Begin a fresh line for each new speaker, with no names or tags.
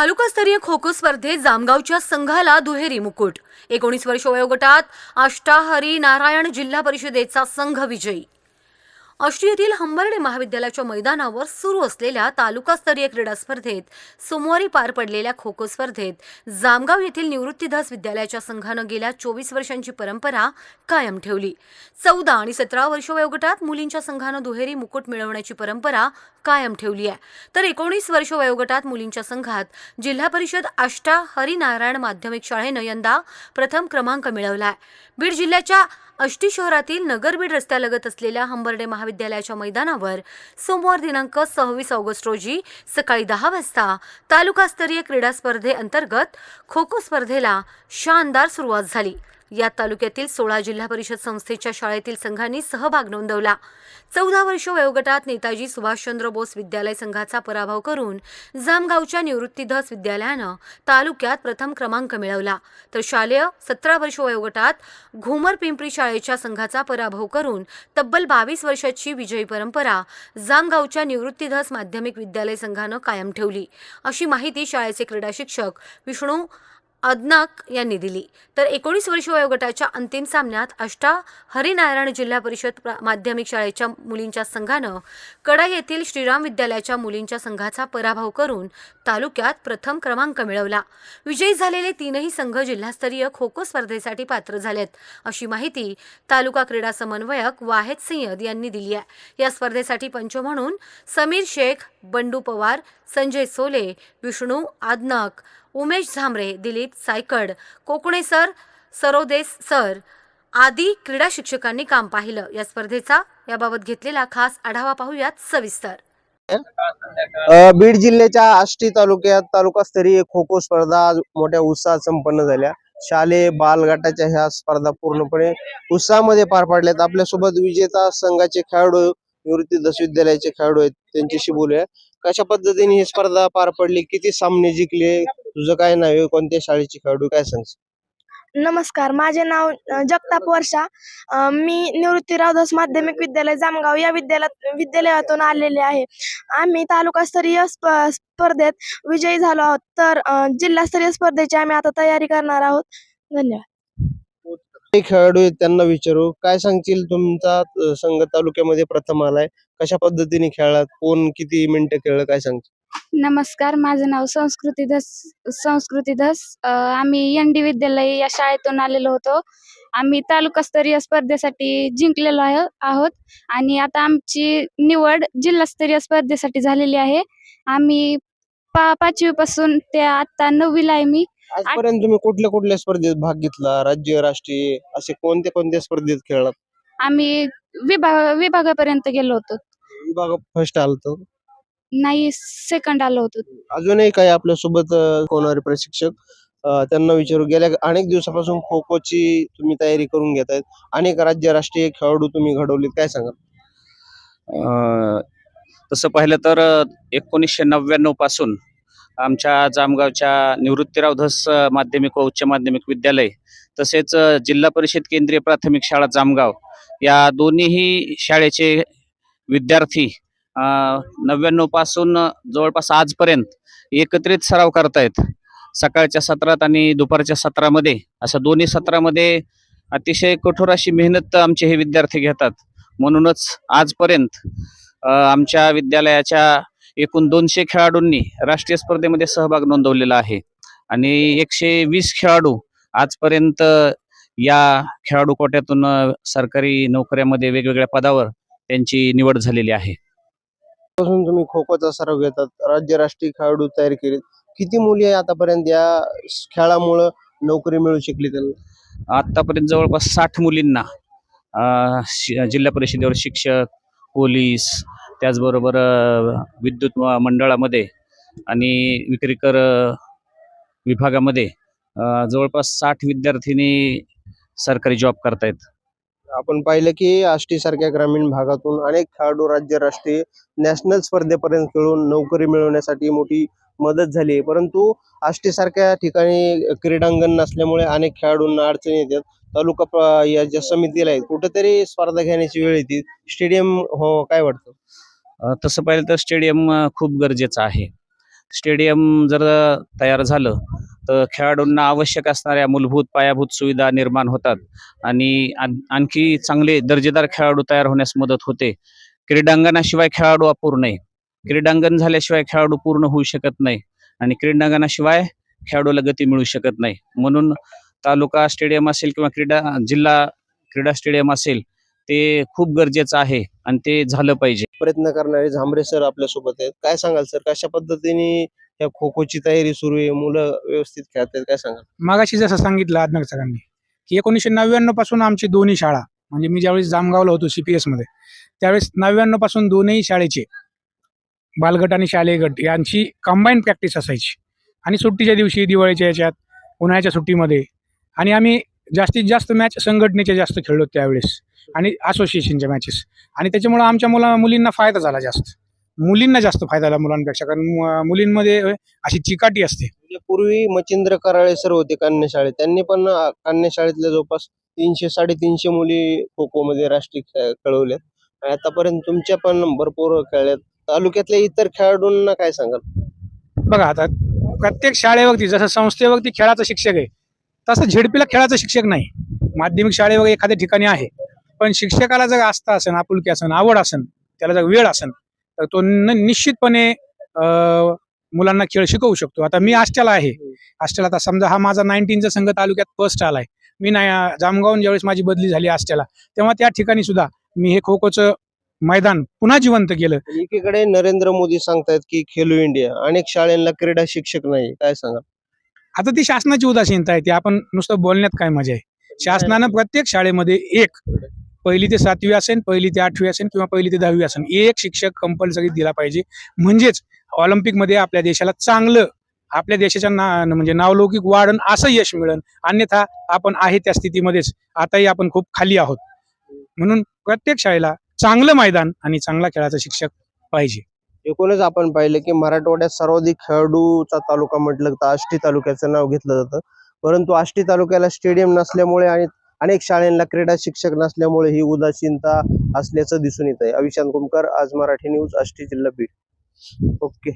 तालुकास्तरीय खो खो स्पर्धेत जामगावच्या संघाला दुहेरी मुकुट. एकोणीस वर्ष वयोगटात अष्टाहरी नारायण जिल्हा परिषदेचा संघ विजयी. आष्टी हंबर्डे महाविद्यालयाच्या मैदानावर सुरू असलेल्या तालुकास्तरीय क्रीडा स्पर्धेत सोमवारी पार पडलेल्या खो खो स्पर्धेत जामगाव येथील निवृत्तीदास विद्यालयाच्या संघानं गेल्या चोवीस वर्षांची परंपरा कायम ठेवली. चौदा आणि सतरा वर्ष वयोगटात मुलींच्या संघानं दुहेरी मुकुट मिळवण्याची परंपरा कायम ठेवली आहे. तर एकोणीस वर्ष वयोगटात मुलींच्या संघात जिल्हा परिषद आष्टा हरिनारायण माध्यमिक शाळेनं यंदा प्रथम क्रमांक मिळवला आहे. बीड जिल्ह्याच्या अष्टी शहरातील नगरबीड रस्त्यालगत असलेल्या हंबर्डे महाविद्यालयाच्या मैदानावर सोमवार दिनांक सव्वीस ऑगस्ट रोजी सकाळी दहा वाजता तालुकास्तरीय क्रीडा स्पर्धेअंतर्गत खो खो स्पर्धेला शानदार सुरुवात झाली. या तालुक्यातील सोळा जिल्हा परिषद संस्थेच्या शाळेतील संघांनी सहभाग नोंदवला. चौदा वर्ष वयोगटात नेताजी सुभाषचंद्र बोस विद्यालय संघाचा पराभव करून जामगावच्या निवृत्तीधस विद्यालयानं तालुक्यात प्रथम क्रमांक मिळवला. तर शालेय सतरा वर्ष वयोगटात घुमर पिंपरी शाळेच्या संघाचा पराभव करून तब्बल बावीस वर्षाची विजयी परंपरा जामगावच्या निवृत्तीधस माध्यमिक विद्यालय संघानं कायम ठेवली. अशी माहिती शाळेचे क्रीडा शिक्षक विष्णू अदनाक यांनी दिली. तर एकोणीस वर्ष वयोगटाच्या अंतिम सामन्यात अष्टा हरिनारायण जिल्हा परिषद प्रा- माध्यमिक शाळेच्या मुलींच्या संघानं कडा येथील श्रीराम विद्यालयाच्या मुलींच्या संघाचा पराभव करून तालुक्यात प्रथम क्रमांक मिळवला. विजयी झालेले तीनही संघ जिल्हास्तरीय खो खो स्पर्धेसाठी पात्र झालेत अशी माहिती तालुका क्रीडा समन्वयक वाहेद सय्यद यांनी दिली आहे. या स्पर्धेसाठी पंच म्हणून समीर शेख बंडू पवार संजय सोले विष्णू आदनक उमेश झांबरे दिलीप सायकड कोकणे सर सरोदेस सर आदी क्रीडा शिक्षकांनी काम पाहिलं. या स्पर्धेचा याबाबत घेतलेला खास आढावा पाहूयात सविस्तर.
बीड जिल्ह्याच्या आष्टी तालुक्यात तालुकास्तरीय खो खो स्पर्धा मोठ्या उत्साहात संपन्न झाल्या. शालेय बालगटाच्या ह्या स्पर्धा पूर्णपणे उत्साहामध्ये पार पडल्यात. आपल्यासोबत विजेता संघाचे खेळाडू निवृत्ती दस विद्यालयाचे खेळाडू आहेत. त्यांच्याशी बोलूया. कशा पद्धतीने ही स्पर्धा पार पडली? किती सामने जिंकले? तुझं काय नाव आहे? कोणत्या शाळेचे खेळाडू? काय सांगशील
नमस्कार माझे नाव जगताप वर्षा. अ, मी निवृत्ती रावदास माध्यमिक विद्यालय जामगाव या विद्यालयात विद्यालयातून आलेले आहे. आम्ही तालुकास्तरीय स्प स्पर्धेत विजयी झालो आहोत. तर अ, जिल्हास्तरीय स्पर्धेची आम्ही आता तयारी करणार आहोत. धन्यवाद.
काही खेळाडू आहेत त्यांना विचारू. काय सांगतील तुमचा संघ तालुक्यामध्ये प्रथम आलाय? कशा पद्धतीने खेळलात कोण किती मिनिटं खेळलं? काय सांगतील?
नमस्कार माझं नाव संस्कृती धस संस्कृती धस. आम्ही एन डी विद्यालय या शाळेतून आलेलो होतो. आम्ही तालुकास्तरीय स्पर्धेसाठी जिंकलेलो आहे आहोत. आणि आता आमची निवड जिल्हास्तरीय स्पर्धेसाठी झालेली आहे. आम्ही पा पाचवी पासून ते आता नववीला आहे मी.
आजपर्यंत तुम्ही कुठल्या कुठल्या स्पर्धेत भाग घेतला? राज्य राष्ट्रीय असे कोणत्या कोणत्या स्पर्धेत खेळलात?
आम्ही विभाग विभागापर्यंत गेलो होतो.
विभाग फर्स्ट आलतो
नाही सेकंड आलो होतो.
अजूनही काही आपल्यासोबत होणारे प्रशिक्षक अं, त्यांना विचारू? गेल्या अनेक दिवसापासून खो खोची तुम्ही तयारी करून घेत आहेत. अनेक राज्य राष्ट्रीय खेळाडू तुम्ही घडवलेत. काय सांगा
अ, तसं पाहिलं तर एकोणीसशे नव्याण्णवपासून आमच्या जामगावच्या निवृत्तीराव धस माध्यमिक व उच्च माध्यमिक विद्यालय तसेच जिल्हा परिषद केंद्रीय प्राथमिक शाळा जामगाव या दोन्हीही शाळेचे विद्यार्थी नव्याण्णवपासून जवळपास आजपर्यंत एकत्रित सराव करतायत. सकाळच्या सत्रात आणि दुपारच्या सत्रामध्ये असं दोन्ही सत्रामध्ये अतिशय कठोर अशी मेहनत आमचे हे विद्यार्थी घेतात. म्हणूनच आजपर्यंत आमच्या विद्यालयाच्या एकूण दोनशे खेळाडूंनी राष्ट्रीय स्पर्धेमध्ये सहभाग नोंदवलेला आहे. आणि एकशे वीस खेळाडू आजपर्यंत या खेळाडू कोट्यातून सरकारी नोकऱ्यामध्ये वेगवेगळ्या पदावर त्यांची निवड झालेली आहे.
पासून तुम्ही खो खोचा सराव घेतात राज्य राष्ट्रीय खेळाडू तयार केलेत. किती मुली आहे आतापर्यंत या खेळामुळं नोकरी मिळू शकली त्यांना?
आतापर्यंत जवळपास साठ मुलींना जिल्हा परिषदेवर शिक्षक पोलीस त्याचबरोबर विद्युत मंडळामध्ये आणि विक्रीकर विभागामध्ये जवळपास साठ विद्यार्थिनी सरकारी जॉब करतायत.
आपण पाहिलं की आष्टी सारख्या ग्रामीण भागातून अनेक खेळाडू राज्य राष्ट्रीय नॅशनल स्पर्धेपर्यंत खेळून नोकरी मिळवण्यासाठी मोठी मदत झाली आहे. परंतु आष्टी सारख्या ठिकाणी क्रीडांगण नसल्यामुळे अनेक खेळाडूंना अडचणी येतात. तालुका या ज्या समितीला आहेत कुठेतरी स्पर्धा घेण्याची वेळ येते. स्टेडियम हो काय वाटतं?
तसं पाहिलं तर स्टेडियम खूप गरजेचं आहे. स्टेडियम जर तयार झालं तर खेळाडूंना आवश्यक असणाऱ्या मूलभूत पायाभूत सुविधा निर्माण होतात आणि आणखी चांगले दर्जेदार खेळाडू तयार होण्यास मदत होते. क्रीडांगणाशिवाय खेळाडू अपूर्ण आहे. क्रीडांगण झाल्याशिवाय खेळाडू पूर्ण होऊ शकत नाही आणि क्रीडांगणाशिवाय खेळाडूला गती मिळू शकत नाही. म्हणून तालुका स्टेडियम असेल किंवा क्रीडा जिल्हा क्रीडा स्टेडियम असेल ते खूप गरजेचं आहे आणि ते झालं पाहिजे.
प्रयत्न करणारे झांबरे सर आपल्यासोबत आहेत. काय सांगाल सर? कशा पद्धतीने या खो खोची तयारी सुरू आहे? मुलं व्यवस्थित खेळत आहेत काय सांगाल?
मागाशी जसं सांगितलं आदनाक सरांनी की एकोणीसशे नव्याण्णवपासून आमची दोन्ही शाळा म्हणजे मी ज्यावेळेस जामगावला होतो सीपीएसमध्ये त्यावेळेस नव्याण्णवपासून दोन्ही शाळेचे बालगट आणि शालेय गट यांची कंबाईन प्रॅक्टिस असायची. आणि सुट्टीच्या दिवशी दिवाळीच्या याच्यात उन्हाळ्याच्या सुट्टीमध्ये आणि आम्ही जास्तीत जास्त मॅच संघटनेचे जास्त खेळलो त्यावेळेस. आणि असोसिएशनच्या मॅचेस आणि त्याच्यामुळं आमच्या मुला मुलींना फायदा झाला जास्त. मुलींना जास्त फायदा झाला मुलांपेक्षा. कारण मु- मुलींमध्ये अशी चिकाटी असते.
म्हणजे पूर्वी मच्छिंद्र कराळे सर होते कन्या शाळेत त्यांनी पण अं, कन्या शाळेतल्या जवळपास तीनशे साडेतीनशे मुली खो खो मध्ये राष्ट्रीय खेळ खेळवल्यात आणि आतापर्यंत तुमच्या पण भरपूर खेळल्यात तालुक्यातल्या इतर खेळाडूंना काय सांगाल?
बघा आता प्रत्येक शाळेवरती जसं संस्थेवरती खेळाचं शिक्षक आहे तसं झेडपीला खेळाचं शिक्षक नाही. माध्यमिक शाळेवर एखाद्या ठिकाणी आहे. पण शिक्षकाला जर आस्था असेल आपुलकी असेल आवड असेल त्याला जर वेळ असेल तर तो निश्चितपणे मुलांना खेळ शिकवू शकतो. आता मी आष्ट्याला आहे. आष्ट्याला आता समजा हा माझा नाईन्टीनचा संघ तालुक्यात फर्स्ट आलाय. मी नाही जामगावून ज्यावेळेस माझी बदली झाली आष्ट्याला तेव्हा त्या ठिकाणी सुद्धा मी हे खो खोचं मैदान पुन्हा जिवंत केलं.
एकीकडे नरेंद्र मोदी सांगतायत की खेलो इंडिया. अनेक शाळेला क्रीडा शिक्षक नाही. काय सांगा
आता ती शासनाची उदासीनता आहे. ती आपण नुसतं बोलण्यात काय मजा आहे. शासनानं प्रत्येक शाळेमध्ये एक पहिली ते सातवी असेल पहिली ते आठवी असेल किंवा पहिली ते दहावी असेल एक शिक्षक कंपल्सरी दिला पाहिजे. म्हणजेच ऑलिम्पिकमध्ये आपल्या देशाला चांगलं आपल्या देशाच्या ना म्हणजे नावलौकिक वाढन असं यश मिळेल अन्यथा आपण आहे त्या स्थितीमध्येच. आताही आपण खूप खाली आहोत. म्हणून प्रत्येक शाळेला चांगलं मैदान आणि चांगला खेळाचा शिक्षक पाहिजे.
एकूणच आपण पाहिलं की मराठवाड्यात सर्वाधिक खेळाडूचा तालुका म्हटलं तर आष्टी तालुक्याचं नाव घेतलं जातं. परंतु आष्टी तालुक्याला स्टेडियम नसल्यामुळे आणि अनेक शाळांना क्रीडा शिक्षक नसल्यामुळे ही उदासीनता असल्याचं दिसून येत आहे अविशांत कुमकर आज मराठी न्यूज आष्टी जिल्हा बीड. ओके.